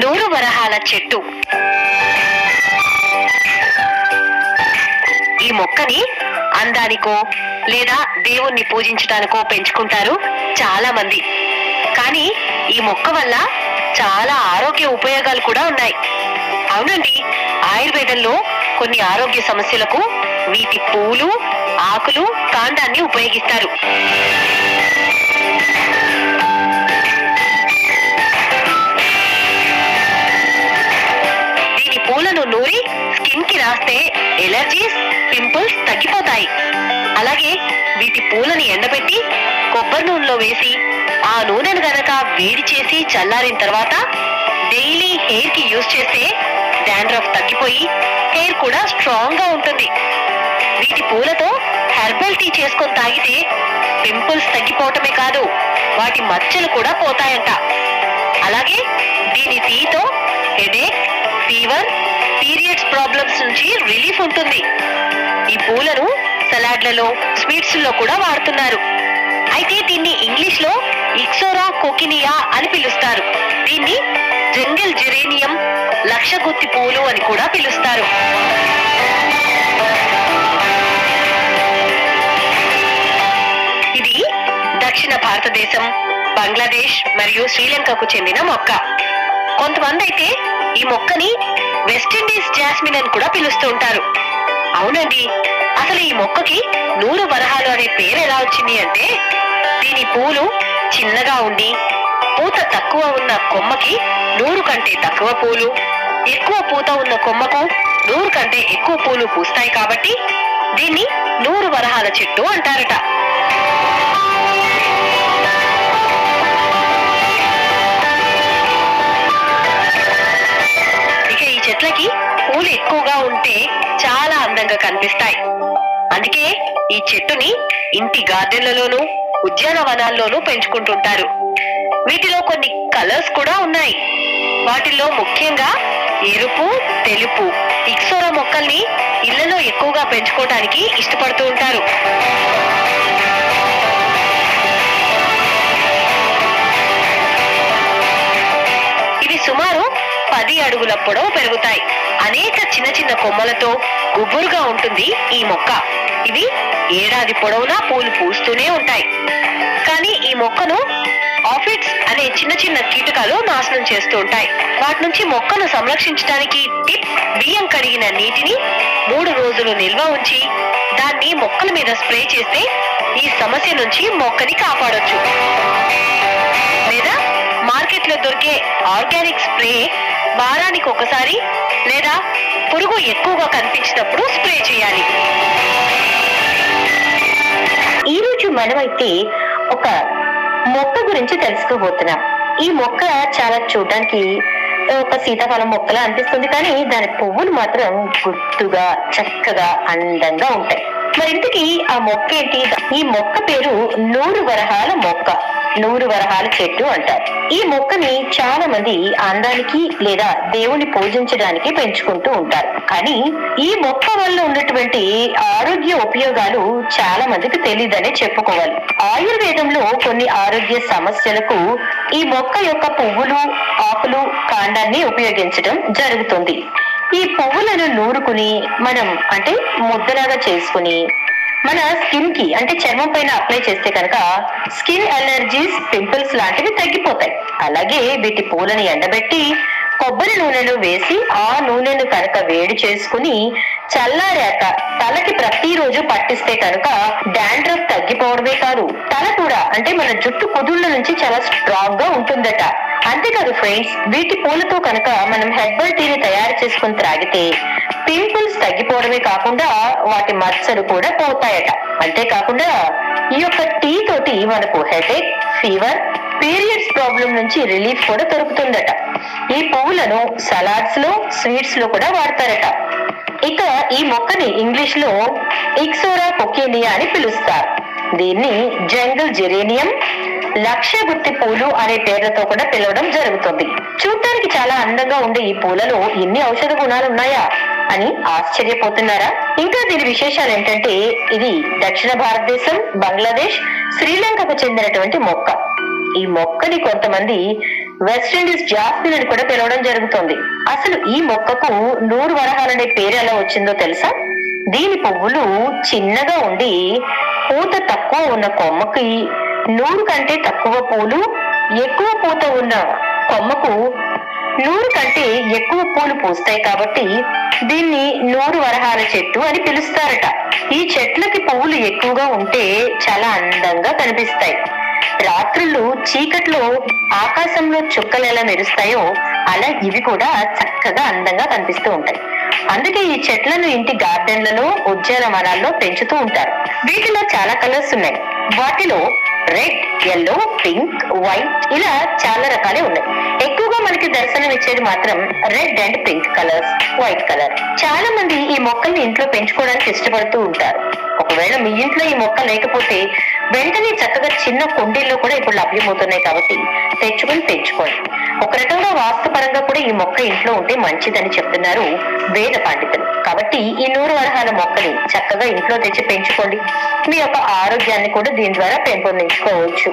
నూరు వరహాల చెట్టు. ఈ మొక్కని అందానికో లేదా దేవుణ్ణి పూజించడానికో పెంచుకుంటారు చాలా మంది కానీ ఈ మొక్క వల్ల చాలా ఆరోగ్య ఉపయోగాలు కూడా ఉన్నాయి. అవునండి ఆయుర్వేదంలో కొన్ని ఆరోగ్య సమస్యలకు వీటి పూలు ఆకులు కాండాన్ని ఉపయోగిస్తారు. ఎలర్జీస్ పింపుల్స్ తగ్గిపోతాయి. అలాగే వీటి పూలని ఎండబెట్టి కొబ్బరి నూనెలో వేసి ఆ నూనెను గనక వేడి చేసి చల్లారిన తర్వాత డైలీ హెయిర్కి యూజ్ చేస్తే డాండ్రఫ్ తగ్గిపోయి హెయిర్ కూడా స్ట్రాంగ్గా ఉంటుంది. వీటి పూలతో హెర్బల్ టీ చేసుకొని తాగితే పింపుల్స్ తగ్గిపోవటమే కాదు వాటి మచ్చలు కూడా పోతాయంట. నుంచి రిలీఫ్ ఉంటుంది. ఈ పూలను సలాడ్లలో స్వీట్స్లో కూడా వాడుతున్నారు. అయితే దీన్ని ఇంగ్లీష్లో ఇక్సోరా కోకినియా అని పిలుస్తారు. దీన్ని జంగిల్ జెరేనియం లక్షగుత్తి పూలు అని కూడా పిలుస్తారు. ఇది దక్షిణ భారతదేశం బంగ్లాదేశ్ మరియు శ్రీలంకకు చెందిన మొక్క. కొంతమంది అయితే ఈ మొక్కని వెస్టిండీస్ జాస్మిన్ అని కూడా పిలుస్తూ ఉంటారు. అవునండి. అసలు ఈ మొక్కకి నూరు వరహాలు అనే పేరు ఎలా వచ్చింది అంటే దీని పూలు చిన్నగా ఉండి పూత తక్కువ ఉన్న కొమ్మకి నూరు కంటే తక్కువ పూలు ఎక్కువ పూత ఉన్న కొమ్మకు నూరు కంటే ఎక్కువ పూలు పూస్తాయి కాబట్టి దీన్ని నూరు వరహాల చెట్టు అంటారట. చాలా కనిపిస్తాయి. అందుకే ఈ చెట్టుని ఇంటి గార్డెన్లలోనూ ఉద్యానవనాల్లోనూ పెంచుకుంటుంటారు. వీటిలో కొన్ని కలర్స్ కూడా ఉన్నాయి. వాటిల్లో ముఖ్యంగా ఎరుపు తెలుపు ఇక్సోరా మొక్కల్ని ఇళ్ళలో ఎక్కువగా పెంచుకోవటానికి ఇష్టపడుతూ ఉంటారు. పది అడుగుల పొడవు పెరుగుతాయి. అనేక చిన్న చిన్న కొమ్మలతో గుబురుగా ఉంటుంది ఈ మొక్క. ఇవి ఏడాది పొడవునా పూలు పూస్తూనే ఉంటాయి. కానీ ఈ మొక్కను ఆఫిడ్స్ అనే చిన్న చిన్న కీటకాలు నాశనం చేస్తూ ఉంటాయి. వాటి నుంచి మొక్కను సంరక్షించడానికి టిప్ బియ్యం కడిగిన నీటిని మూడు రోజులు నిల్వ ఉంచి దాన్ని మొక్కల మీద స్ప్రే చేస్తే ఈ సమస్య నుంచి మొక్కని కాపాడొచ్చు. లేదా మార్కెట్లో దొరికే ఆర్గానిక్ స్ప్రే వారానికి ఒకసారి లేదా పురుగు ఎక్కువగా కనిపించినప్పుడు స్ప్రే చేయాలి. ఈ రోజు మనమైతే ఒక మొక్క గురించి తెలుసుకోబోతున్నాం. ఈ మొక్క చాలా చూడడానికి ఒక సీతాఫలం మొక్కలా అనిపిస్తుంది కానీ దాని పువ్వులు మాత్రం గుర్తుగా చక్కగా అందంగా ఉంటాయి. మరి ఇంతకీ ఆ మొక్క ఏంటి? ఈ మొక్క పేరు నూరు వరహాల మొక్క. నూరు వరహాల చెట్టు అంటారు. ఈ మొక్కని చాలా మంది అందానికి లేదా దేవుని పూజించడానికి పెంచుకుంటూ ఉంటారు. కానీ ఈ మొక్క వల్ల ఉన్నటువంటి ఆరోగ్య ఉపయోగాలు చాలా మందికి తెలియదనే చెప్పుకోవాలి. ఆయుర్వేదంలో కొన్ని ఆరోగ్య సమస్యలకు ఈ మొక్క యొక్క పువ్వులు ఆకులు కాండాన్ని ఉపయోగించడం జరుగుతుంది. ఈ పువ్వులను నూరుకుని మనం అంటే ముద్దలాగా చేసుకుని మన స్కిన్కి అంటే చర్మం పైన అప్లై చేస్తే కనుక స్కిన్ అలర్జీస్ పింపుల్స్ లాంటివి తగ్గిపోతాయి. అలాగే వీటి పూలని ఎండబెట్టి కొబ్బరి నూనెలో వేసి ఆ నూనెను కనుక వేడి చేసుకుని చల్లారాక తలకి ప్రతిరోజు పట్టిస్తే కనుక డాండ్రఫ్ తగ్గిపోవడమే కాదు తల కూడా అంటే మన జుట్టు కుదుళ్ళ నుంచి చాలా స్ట్రాంగ్గా ఉంటుందట. అంతేకాదు ఫ్రెండ్స్ వీటి పూలతో కనుక మనం హెర్బల్ టీని తయారు చేసుకుని త్రాగితే పింపుల్స్ తగ్గిపోవడమే కాకుండా వాటి మచ్చలు కూడా పోతాయట. అంతేకాకుండా ఈ యొక్క టీ తోటి మనకు హెడేక్ ఫీవర్ పీరియడ్స్ ప్రాబ్లం నుంచి రిలీఫ్ కూడా దొరుకుతుందట. ఈ పువ్వులను సలాడ్స్లో స్వీట్స్లో కూడా వాడతారట. ఇక ఈ మొక్కని ఇంగ్లీష్లో ఇక్సోరా కొకేనియా అని పిలుస్తారు. దీన్ని జంగల్ జెరేనియం లక్ష్య గుత్తి పూలు అనే పేర్లతో కూడా పిలవడం జరుగుతుంది. చూడటానికి చాలా అందంగా ఉండే ఈ పూలలో ఎన్ని ఔషధ గుణాలు ఉన్నాయా అని ఆశ్చర్యపోతున్నారా? ఇంకా దీని విశేషాలు ఏంటంటే ఇది దక్షిణ భారతదేశం బంగ్లాదేశ్ శ్రీలంకకు చెందినటువంటి మొక్క. ఈ మొక్కని కొంతమంది వెస్టిండీస్ జాస్మిన్ అని కూడా పిలవడం జరుగుతుంది. అసలు ఈ మొక్కకు నూరు వరహాలనే పేరు ఎలా వచ్చిందో తెలుసా? దీని పువ్వులు చిన్నగా ఉండి పూత తక్కువ ఉన్న కొమ్మకి నూరు కంటే తక్కువ పూలు ఎక్కువ పూత ఉన్న కొమ్మకు నూరు కంటే ఎక్కువ పూలు పూస్తాయి కాబట్టి దీన్ని నూరు వరహాల చెట్టు అని పిలుస్తారట. ఈ చెట్లకి పువ్వులు ఎక్కువగా ఉంటే చాలా అందంగా కనిపిస్తాయి. రాత్రులు చీకట్లో ఆకాశంలో చుక్కలు ఎలా మెరుస్తాయో అలా ఇవి కూడా చక్కగా అందంగా కనిపిస్తూ ఉంటాయి. అందుకే ఈ చెట్లను ఇంటి గార్డెన్లలో ఉద్యానవనాల్లో పెంచుతూ ఉంటారు. వీటిలో చాలా కలర్స్ ఉన్నాయి. వాటిలో రెడ్ ఎల్లో పింక్ వైట్ ఇలా చాలా రకాలే ఉన్నాయి. ఎక్కువగా మనకి దర్శనం ఇచ్చేది మాత్రం red and pink colours white colour. చాలా మంది ఈ మొక్కల్ని ఇంట్లో పెంచుకోవడానికి ఇష్టపడుతూ ఉంటారు. ఒకవేళ మీ ఇంట్లో ఈ మొక్క లేకపోతే వెంటనే చక్కగా చిన్న కుండీల్లో కూడా ఇప్పుడు లభ్యమవుతున్నాయి కాబట్టి తెచ్చుకొని పెంచుకోండి. ఒక రకంగా వాస్తుపరంగా కూడా ఈ మొక్క ఇంట్లో ఉంటే మంచిదని చెప్తున్నారు వేద పండితులు. కాబట్టి ఈ నూరు వరహాల మొక్కని చక్కగా ఇంట్లో తెచ్చి పెంచుకోండి. మీ యొక్క ఆరోగ్యాన్ని కూడా దీని ద్వారా పెంపొందించుకోవచ్చు.